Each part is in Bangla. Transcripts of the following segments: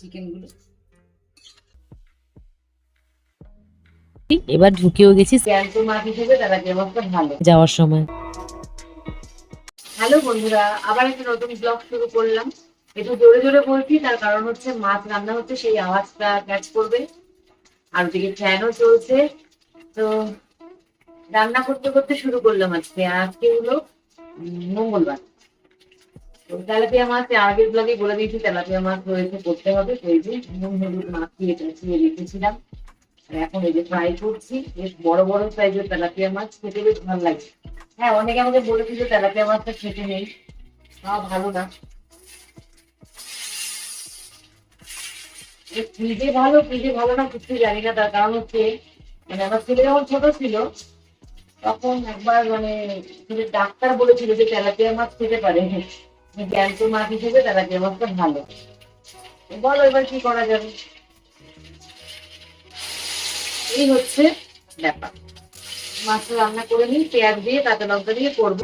চিকেনগুলো এবার ঢুকেও গেছি। যাওয়ার সময়। হ্যালো বন্ধুরা আবার একটা নতুন ব্লগ শুরু করলাম। একটু জোরে জোরে বলছি তার কারণ হচ্ছে মাছ রান্না হচ্ছে সেই আওয়াজটা ক্যাচ করবে। আর ওদিকে ফ্যানও চলছে। তো রান্না করতে করতে শুরু করলাম আজকে। আজকে হলো মঙ্গলবার। তেলাপিয়া মাছ আগের ব্লগে বলে দিয়েছি, তেলাপিয়া মাছ রয়েছে করতে হবে তো এই যে নুন, হলুদ, মাছ দিয়ে চেঁচিয়ে রেখেছিলাম। আর এখন এই যে ফ্রাই করছি, বেশ বড় বড় সাইজের তেলাপিয়া মাছ, খেতে বেশ ভালো লাগছে হ্যাঁ অনেকে আমাকে বলেছিল যে তেলাপিয়া মাছটা খেতে নেই, তাও ভালো না। ফ্রিজে ভালো ফ্রিজে ভালো না কিছু জানি না, তার কারণ হচ্ছে মানে আমার ছেলে যখন ছোট ছিল, তখন একবার মানে শুধু ডাক্তার বলেছিল যে তেলাপিয়া মাছ খেতে পারে। জ্যান্ত মাছ হিসেবে তেলাপিয়া মাছটা ভালো। বলো এবার কি করা যাবে? এই হচ্ছে ব্যাপার। মাছটা রান্না করে নিই, পেঁয়াজ দিয়ে কাঁচা লঙ্কা দিয়ে করব।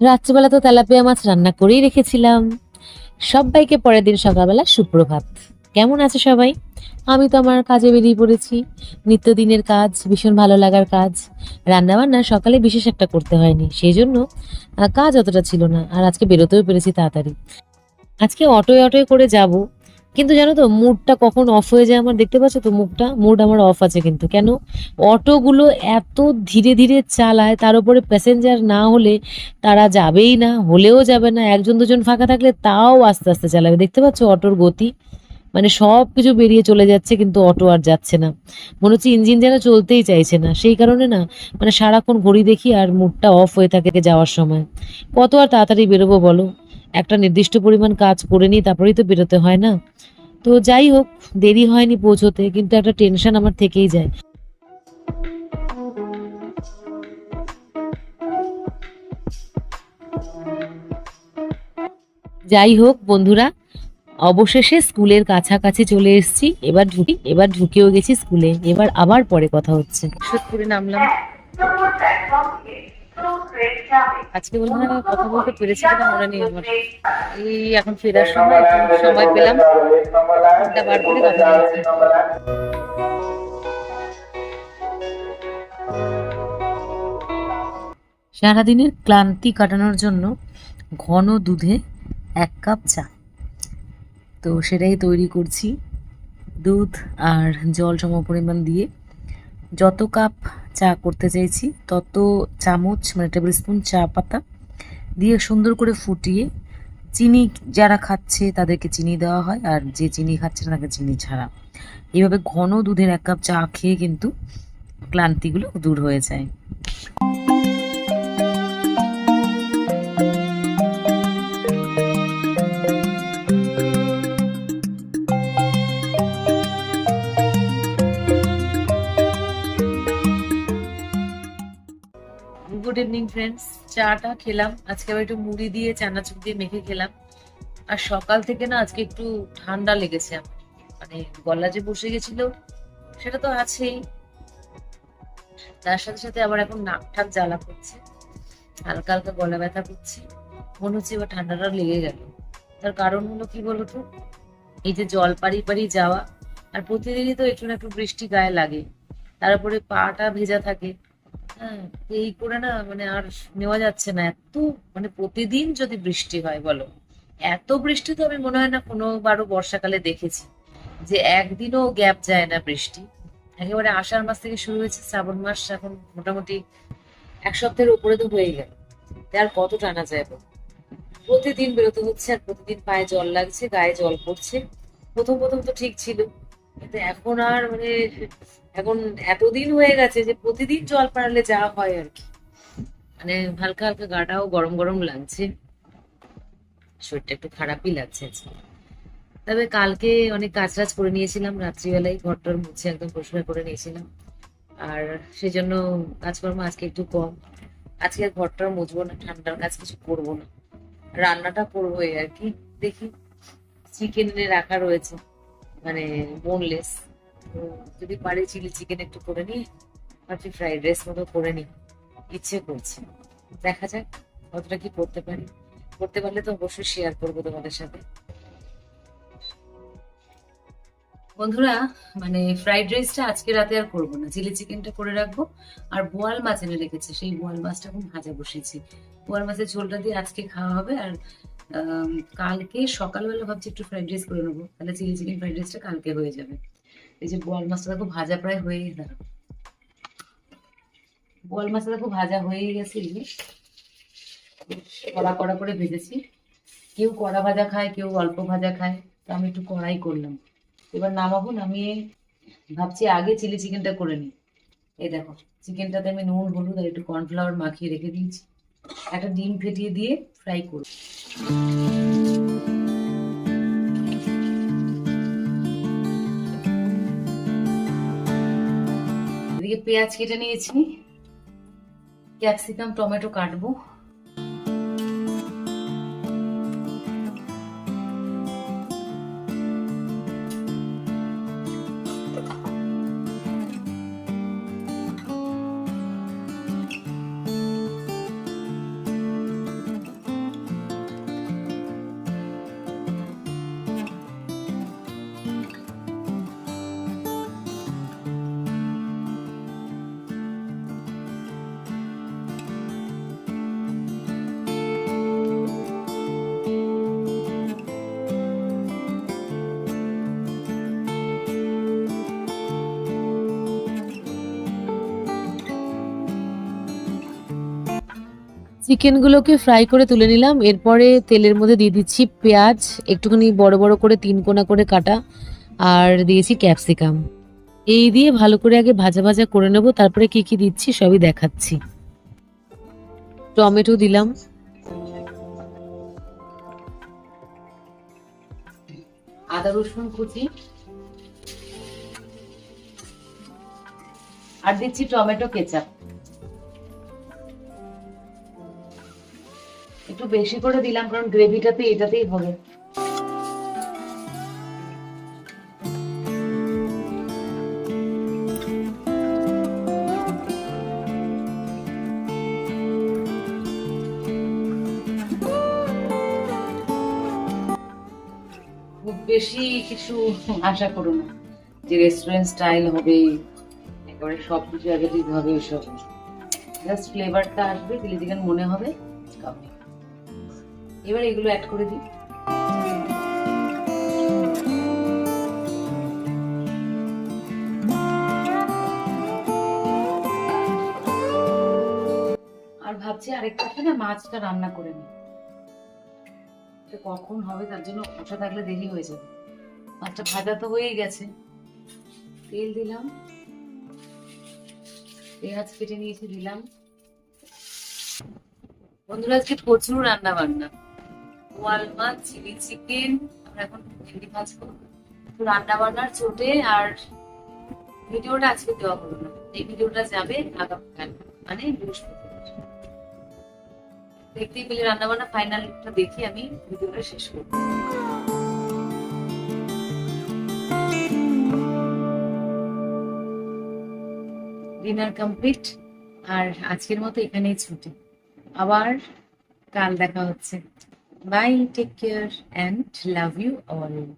রাত্রিবেলা তো তেলাপিয়া মাছ রান্না করেই রেখেছিলাম। সবাইকে পরের দিন সকালবেলা সুপ্রভাত। কেমন আছে সবাই? আমি তো আমার কাজে বেরিয়ে পড়েছি। নিত্যদিনের কাজ, ভীষণ ভালো লাগার কাজ। রান্না বান্না সকালে বিশেষ একটা করতে হয়নি সেই জন্য কাজ অতটা ছিল না, আর আজকে বেরোতেও পেরেছি তাড়াতাড়ি। আজকে অটোয় অটোয় করে যাব, কিন্তু জানো তো, মুডটা কখন অফ হয়ে যায় আমার, দেখতে পাচ্ছ তো মুখটা মুড আমার অফ আছে কিন্তু, কেন? অটোগুলো এত ধীরে ধীরে চালায়, তার উপরে প্যাসেঞ্জার না হলে তারা যাবেই না, হলেও যাবে না, একজন দুজন ফাঁকা থাকলে তাও আস্তে আস্তে চালাবে। দেখতে পাচ্ছ অটোর গতি? মানে সব কিছু বেরিয়ে চলে যাচ্ছে কিন্তু অটো আর যাচ্ছে না। মনে হচ্ছে ইঞ্জিন যেন চলতেই চাইছে না। সেই কারণে না মানে সারাক্ষণ ঘড়ি দেখি আর মুডটা অফ হয়ে থাকে যাওয়ার সময়। কত আর তাড়াতাড়ি বেরোবো বলো? একটা নির্দিষ্ট পরিমাণ কাজ করে নিই তারপরেই তো বেরোতে হয় না। তো যাই হোক, দেরি হয়নি পৌঁছোতে, কিন্তু একটা টেনশন আমার থেকেই যায়। যাই হোক বন্ধুরা অবশেষে স্কুলের কাছাকাছি চলে এসেছি। এবার ঢুকি এবার ঢুকেও গেছি স্কুলে। এবার আবার পরে কথা হচ্ছে। সোদপুরে নামলাম। আজকে হয় কথা বলতে পেরেছি কিনা মনে নেই আমার। এই এখন ফেরার সময় সময় পেলাম। বার করে কথা বলছি। সারাদিনের ক্লান্তি কাটানোর জন্য ঘন দুধে এক কাপ চা। তো সেটাই তৈরি করছি। দুধ আর জল সম পরিমাণ দিয়ে। যত কাপ চা করতে চাইছি, তত চামচ মানে টেবিল স্পুন চা পাতা দিয়ে সুন্দর করে ফুটিয়ে চিনি যারা খাচ্ছে তাদেরকে চিনি দেওয়া হয়, আর যে চিনি খাচ্ছে না তাকে চিনি ছাড়া। এইভাবে ঘন দুধের এক কাপ চা খেয়ে কিন্তু ক্লান্তিগুলো দূর হয়ে যায়। ইভিনিং ফ্রেন্ডস চাটা খেলাম। আজকে আবার একটু মুড়ি দিয়ে চানাচুর দিয়ে মেখে খেলাম। আর সকাল থেকে না আজকে একটু ঠান্ডা লেগেছে মানে গলা যে বসে গেছিল, সেটা তো আছেই। তার সাথে সাথে আবার এখন নাক ঠাক জ্বালা করছে। হালকা হালকা গলা ব্যথা করছে। মনে হচ্ছে এবার ঠান্ডাটা লেগে গেল। তার কারণ হলো কি বলতো? এই যে জল পাড়ি পাড়ি যাওয়া। আর প্রতিদিনই তো একটু না একটু বৃষ্টি গায়ে লাগে। তারপরে পাটা ভেজা থাকে। এই করে না মানে আর নেওয়া যাচ্ছে না। এত মানে প্রতিদিন যদি বৃষ্টি হয়, বলো। এত বৃষ্টি তো আমি মনে হয় না কোনোবারও বর্ষাকালে দেখেছি। যে একদিনও গ্যাপ যায় না বৃষ্টি। একেবারে আষাঢ় মাস থেকে শুরু হয়েছে, শ্রাবণ মাস, এখন মোটামুটি এক সপ্তাহের উপরে তো হয়ে গেল। আর কত টানা যায়? প্রতিদিন বেরোতে হচ্ছে আর প্রতিদিন পায়ে জল লাগছে, গায়ে জল পড়ছে। প্রথম প্রথম তো ঠিক ছিল। কিন্তু এখন আর মানে এখন এতদিন হয়ে গেছে যে প্রতিদিন জল পাড়ালে যা হয় আর কি। মানে হালকা হালকা গাটাও গরম গরম লাগছে। শরীরটা একটু খারাপই লাগছে তবে কালকে অনেক কাজ টাজ করে নিয়েছিলাম রাত্রিবেলায় ঘরটার মুছে একদম পরিষ্কার করে নিয়েছিলাম। আর সেই জন্য কাজকর্ম আজকে একটু কম। আজকে আর ঘরটা মুছবো না, ঠান্ডার কাজ কিছু করব না। রান্নাটা করব আর কি, দেখি। চিকেন রাখা রয়েছে। মানে বোনলেস যদি পারি চিলি চিকেন একটু করে নিই ভাবছি ফ্রাইড রাইস মতো করে নিই। ইচ্ছে করছে। দেখা যাক কতটা কি করতে পারি। করতে পারলে তো অবশ্যই শেয়ার করব তোমাদের সাথে। বন্ধুরা মানে ফ্রাইড রাইসটা আজকে রাতে আর করব না। চিলি চিকেনটা করে রাখব। আর বোয়াল মাছ এনে রেখেছে। সেই বোয়াল মাছটা এখন ভাজা বসিয়েছি বোয়াল মাছের ঝোলটা দিয়ে আজকে খাওয়া হবে। আর কালকে সকালবেলা ভাবছি একটু ফ্রাইড রাইস করে নেব। তাহলে চিলি চিকেন ফ্রাইড রাইসটা কালকে হয়ে যাবে। এই যে বোয়াল মাছটা দেখো ভাজা প্রায় হয়েই গেল বোয়াল মাছটা দেখো ভাজা হয়েই গেছে কড়া কড়া করে ভেজেছি। কেউ কড়া ভাজা খায়, কেউ অল্প ভাজা খায়, তো আমি একটু কড়াই করলাম। এবার নামাবো, নামিয়ে ভাবছি আগে চিলি চিকেনটা করে নিই। এই দেখো, চিকেনটাতে আমি নুন, হলুদ আর একটু কর্নফ্লাওয়ার মাখিয়ে রেখে দিয়েছি। একটা ডিম ফেটিয়ে দিয়ে ফ্রাই করব। পেঁয়াজ কেটে নিয়েছি। ক্যাপসিকাম টমেটো কাটবো। চিকেনগুলোকে ফ্রাই করে তুলে নিলাম। এরপরে তেলের মধ্যে দিয়ে দিচ্ছি পেঁয়াজ, একটুখানি বড় বড় করে তিন কোনা করে কাটা, আর দিয়েছি ক্যাপসিকাম। এই দিয়ে ভালো করে আগে ভাজা ভাজা করে নেব, তারপরে কি কি দিচ্ছি সবই দেখাচ্ছি। টমেটো দিলাম। আদা, রসুন, কুচি। আর দিচ্ছি টমেটো কেচাপ। একটু বেশি করে দিলাম, কারণ গ্রেভিটাতে এটাতেই হবে। খুব বেশি কিছু আশা করো না। যে রেস্টুরেন্ট স্টাইল হবে, একেবারে সব কিছু আগে দিতে হবে ওইসব জাস্ট ফ্লেভারটা আসবে চিলি চিকেন মনে হবে এবার এগুলো অ্যাড করে দিই। আর ভাবছি আরেকটা না মাছটা রান্না করে নিই। কখন হবে তার জন্য বসে থাকলে দেরি হয়ে যাবে। মাছটা ভাজা তো হয়েই গেছে। তেল দিলাম। পেঁয়াজ কেটে নিয়েছি, দিলাম। বন্ধুরা, আজকে প্রচুর রান্না বান্না ওয়াল মাছ চিলি চিকেন, আমরা এখন ভেন্ডি ভাজবো। রান্না বান্নার চোটে আর ভিডিওটা আজকে দেওয়া হলো না। এই ভিডিওটা যাবে আগামীকাল মানে বৃহস্পতিবার। দেখতেই পেলে রান্না বান্না ফাইনালটা দেখি আমি ভিডিওটা শেষ করব। ডিনার কমপ্লিট আর আজকের মতো এখানেই ছুটি। আবার কাল দেখা হচ্ছে। Bye, take care, and love you all.